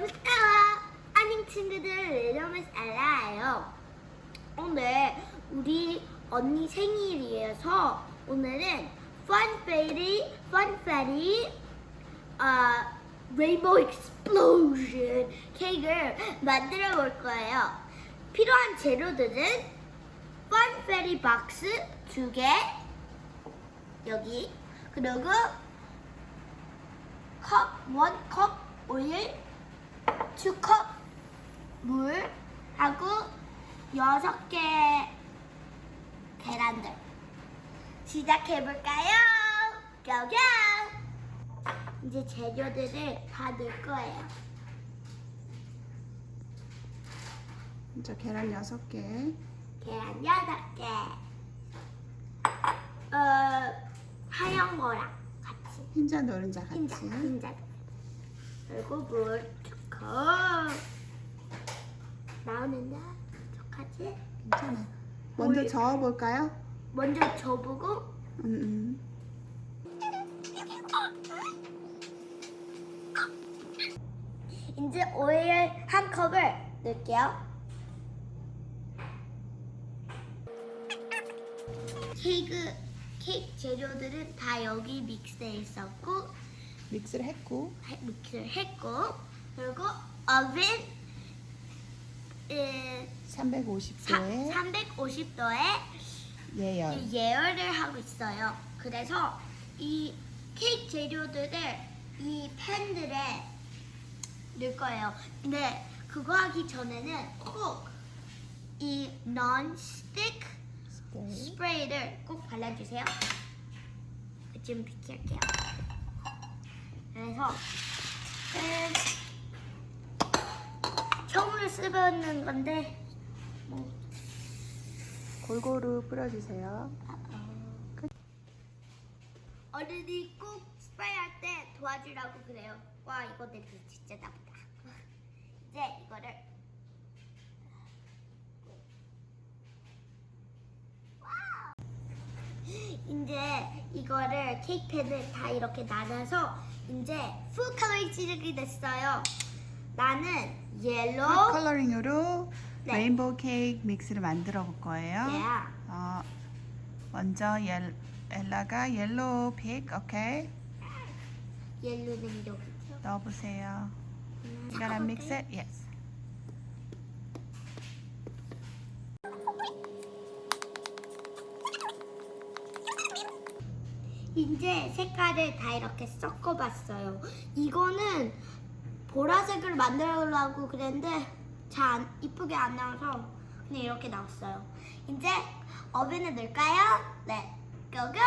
이름은 엘라. 안녕 친구들, 이름은 엘라예요. 오늘 우리 언니 생일이어서 오늘은 펀페리, 펀페리, 어, 레인보우 익스플로전 케이크를 만들어 볼 거예요. 필요한 재료들은 펀페리 박스 두 개, 여기, 그리고 컵, 원컵 오일, 투컵물 하고 여섯 개 계란들 시작해 볼까요? 고고! 이제 재료들을 다 넣을 거예요. 자, 계란 6개. 계란 여섯 개. 어 하얀 거랑 같이. 흰자 노른자 같이. 흰자, 흰자. 그리고 물 두 컵. 나오는데 어떡하지? 괜찮아. 먼저. 저어 볼까요? 먼저 저보고 음, 음. 이제 오일 한 컵을 넣을게요. 케이크 케이크 재료들은 다 여기 믹스돼 있었고 믹스를 했고 해- 믹스를 했고 그리고 오븐 에, 350도에 350도에 예열. 예열을 하고 있어요. 그래서 이 케이크 재료들을 이 팬들에 넣을 거예요. 근데 그거 하기 전에는 꼭 이 non-stick 스프레이. 스프레이를 꼭 발라주세요. 좀 비킬게요. 그래서 음, 처음으로 쓰는 건데 뭐 골고루 뿌려주세요. 어른이 꼭 스프레이 할 때 도와주라고 그래요. 와 이거 냄새 진짜 나쁘다. 이제 이거를! 이제 이거를 케이크팬을 다 이렇게 나눠서 이제 풀 컬러링 찌르기 됐어요. 나는 옐로우, 컬러링으로 네. 레인보우 케이크 믹스를 만들어 볼 거예요. yeah. 어, 먼저 옐, 엘라가 옐로우 픽, 오케이. 옐로우는 여기죠. 넣어보세요. 음, You gonna mix it? Yes. 이제 색깔을 다 이렇게 섞어봤어요. 이거는 보라색을 만들려고 그랬는데 잘 안- 이쁘게 안 나와서 그냥 이렇게 나왔어요. 이제 오븐에 넣을까요? 네, 고고!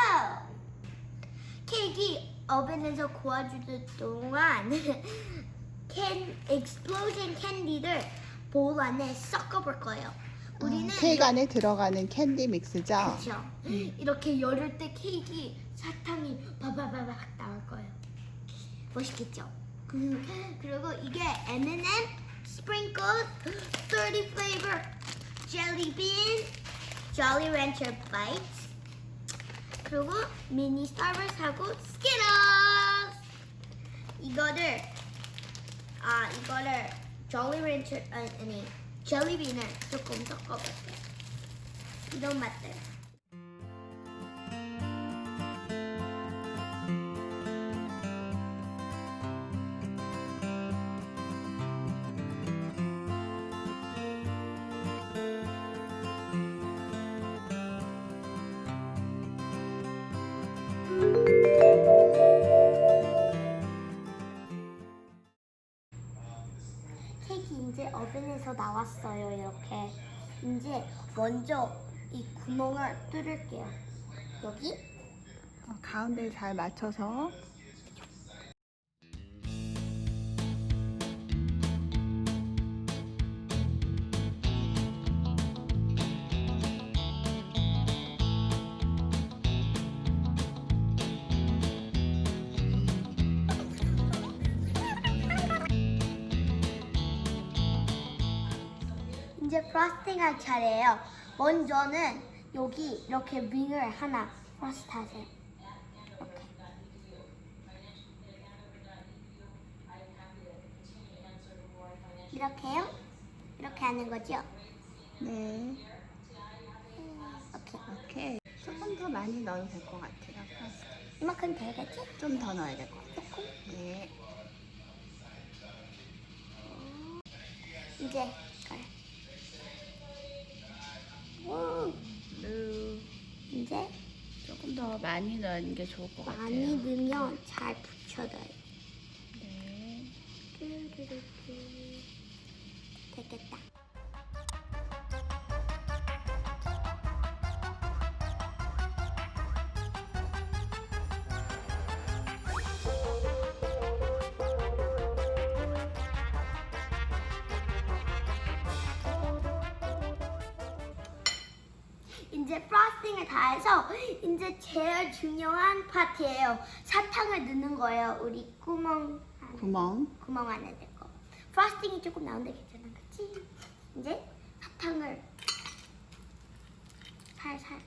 케이크 오븐에서 구워주는 동안 캔 익스플로전 캔디를 볼 안에 섞어볼 거예요. 우리는 어, 케이크 안에 들어가는 캔디 믹스죠? 그렇죠. 이렇게 열을 때 케이크 사탕이 바바바박 나올 거예요. 멋있겠죠? 음, 그리고 이게 M&M Sprinkles 30 Flavor Jelly Bean Jolly Rancher Bites 그리고 미니 스타벅스하고 Skittles 이거를 아 이거를 Jolly Rancher 아니, 아니 Jelly Bean을 조금 섞어볼게요. 이런 맛들. 나왔어요. 이렇게 이제 먼저 이 구멍을 뚫을게요. 여기 어, 가운데 잘 맞춰서 이제 프로스팅 할 차례예요. 먼저는 여기 이렇게 윙을 하나 프로스트 하세요. 이렇게. 이렇게요? 이렇게 하는 거죠? 네. 오케이. 오케이. 조금 더 많이 넣어도 될 것 같아요. 이만큼 되겠지? 좀 더 넣어야 될 것 같아요. 조금? 네. 이제 더 많이 넣는 게 좋을 것 많이 넣으면 잘 붙여져요. 네. 됐겠다. 이제 프로스 팅을 다 해서 이제 제일 중요한 파트예요. 사탕을 넣는 거예요. 우리 구멍 안에. 구멍. 구멍 안에 될 거. 프로스팅이 조금 나온데 괜찮아, 그치? 이제 사탕을 살살.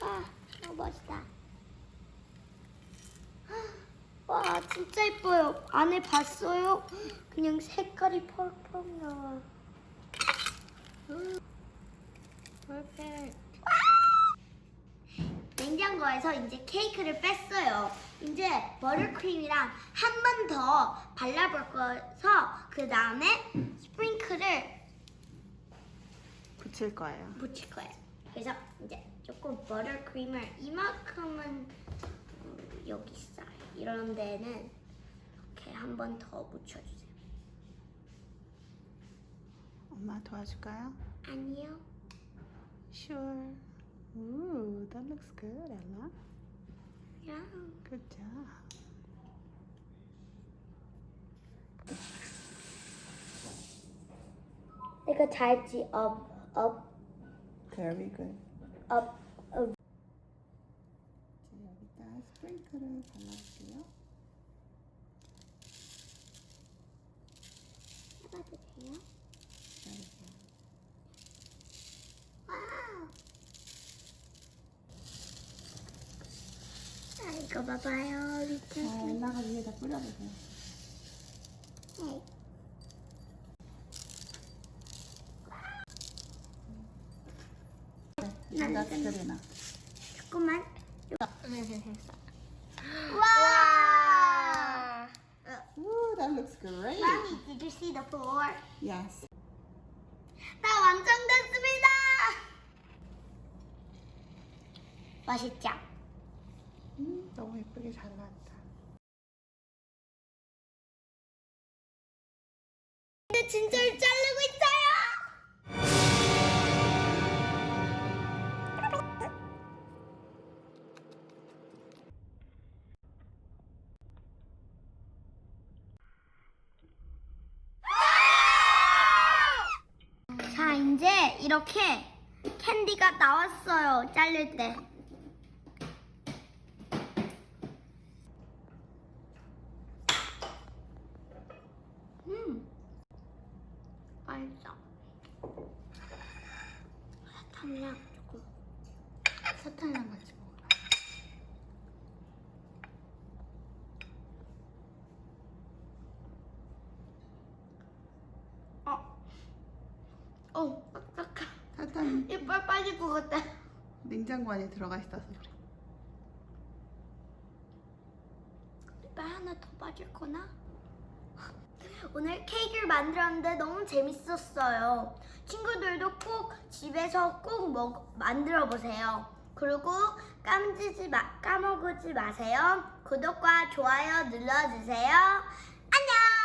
아, 너무 멋있다. 와 진짜 예뻐요. 안에 봤어요? 그냥 색깔이 펄펄 나와. 냉장고에서 이제 케이크를 뺐어요. 이제 버터크림이랑 한 번 더 발라볼 거서 그 다음에 스프링클을 붙일 거예요. 묻힐 거예요. 그래서 이제 조금 버터크림을 이만큼은 음, 여기 있어요. 이런 데는 이렇게 한 번 더 묻혀주세요. 엄마 도와줄까요? 아니요. Sure. Ooh, that looks good, Ella. 야. Good job. 내가 잘지 up up Very good. up up. 자, 여기다 스프링클을 발라줄게요. 해봐도 돼요? 기다리세요. 와우. 아 이거 봐봐요 밑에. 자, 엘라가 위에다 뿌려보세요. 네. 나 스크리나. 조금만. 와. Ooh, that looks great. Mommy, did you see the floor? Yes. 나 완성됐습니다. 맛있죠? 음, 너무 예쁘게 잘 나왔다. 근데 진짜로 자르고 있어요. 자, 이제 이렇게 캔디가 나왔어요. 자를 때. 음. 맛있어. 사탕이랑 조금. 사탕이랑 같이 먹어봐. 어. 어, 빡빡하. 이빨 빠질 것 같다. 냉장고 안에 들어가 있어서 그래. 이빨 하나 더 빠질 거나? 오늘 케이크를 만들었는데 너무 재밌었어요. 친구들도 꼭 집에서 꼭 먹, 만들어 보세요. 그리고 까먹지 마, 까먹지 마세요. 구독과 좋아요 눌러주세요. 안녕!